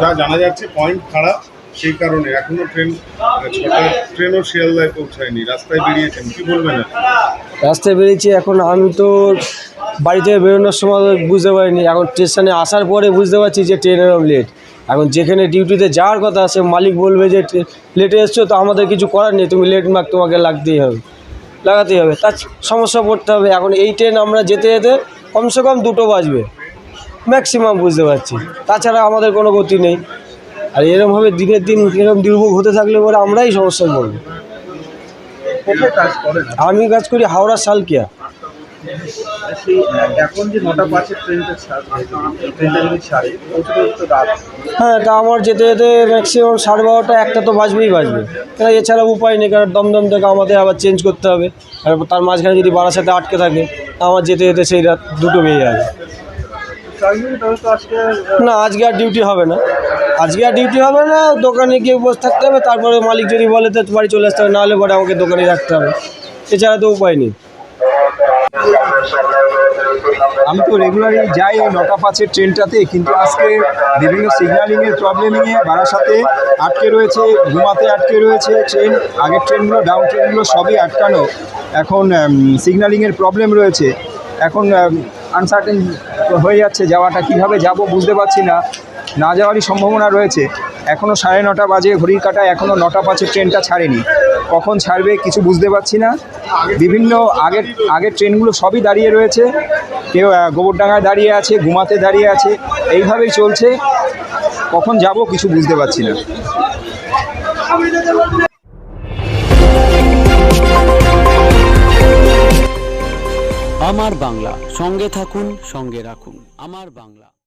যা জানা যাচ্ছে পয়েন্ট খারাপ সেই কারণে এখনও ট্রেন ছটার ট্রেনও শিয়ালদায় পৌঁছায়নি। রাস্তায় বেরিয়েছেন, কি বলবেন রাস্তায় বেরিয়েছি, এখন আমি তো বাড়ি থেকে বেরোনোর সময় বুঝতে পারিনি। এখন স্টেশনে আসার পরে বুঝতে পারছি যে ট্রেনের লেট এখন যেখানে ডিউটিতে যাওয়ার কথা সে মালিক বলবে যে লেটে এসছো তো আমাদের কিছু করার নেই, তুমি লেট মার্ক তোমাকে লাগতেই হবে, লাগাতেই হবে। তার সমস্যা পড়তে হবে। এখন এই ট্রেন আমরা যেতে যেতে কমসে কম দুটো বাজবে ম্যাক্সিমাম বুঝতে পারছি। তাছাড়া আমাদের কোনো গতি নেই। আর এরমভাবে দিনের দিন এরকম দুর্ভোগ হতে থাকলে পরে আমরাই সমস্যায় পড়ব। আমি কাজ করি হাওড়া সালকিয়া। সেই এখন যে নটা পাঁচের ট্রেনটা ট্রেনটা যদি ছাড়ে পৌঁছতে রাত। হ্যাঁ তা আমার যেতে যেতে ম্যাক্সিমাম সাড়ে বারোটা একটা তো বাজবেই বাজবে। কেন এছাড়া উপায় নেই কারণ দমদম থেকে আমাদের আবার চেঞ্জ করতে হবে। আর তার মাঝখানে যদি বারাসাতে আটকে থাকে তা আমার যেতে যেতে সেই রাত দুটো বেজে যাবে। না আজকে আর ডিউটি হবে না। আজকে আর ডিউটি হবে না দোকানে গিয়ে বসে থাকতে হবে তারপরে মালিক যদি বলে তো বাড়ি চলে আসতে হবে নাহলে পরে আমাকে দোকানে রাখতে হবে। এছাড়া তো উপায় নেই। আমি তো রেগুলারই যাই নটা পাঁচের ট্রেনটাতে, কিন্তু আজকে বিভিন্ন সিগন্যালিংয়ের প্রবলেমিংয়ে বারাসাতে আটকে রয়েছে ঘুমাতে আটকে রয়েছে ট্রেন, আগের ট্রেনগুলো ডাউন ট্রেনগুলো সবই আটকানো। এখন সিগন্যালিংয়ের প্রবলেম রয়েছে। এখন আনসার্টেন হয়ে যাচ্ছে, যাওয়াটা কীভাবে যাব বুঝতে পারছি না। না যাওয়ারই সম্ভাবনা রয়েছে। এখনও সাড়ে নটা বাজে, ঘড়ির কাটায় এখনও নটা পাঁচের ট্রেনটা ছাড়েনি। কখন ছাড়বে কিছু বুঝতে পারছি না। বিভিন্ন আগের আগের ট্রেনগুলো সবই দাঁড়িয়ে রয়েছে। কেউ গোবরডাঙ্গায় দাঁড়িয়ে আছে ঘুমাতে দাঁড়িয়ে আছে। এইভাবেই চলছে। কখন যাব কিছু বুঝতে পারছি না। আমার বাংলা, সঙ্গে থাকুন, সঙ্গে রাখুন। আমার বাংলা।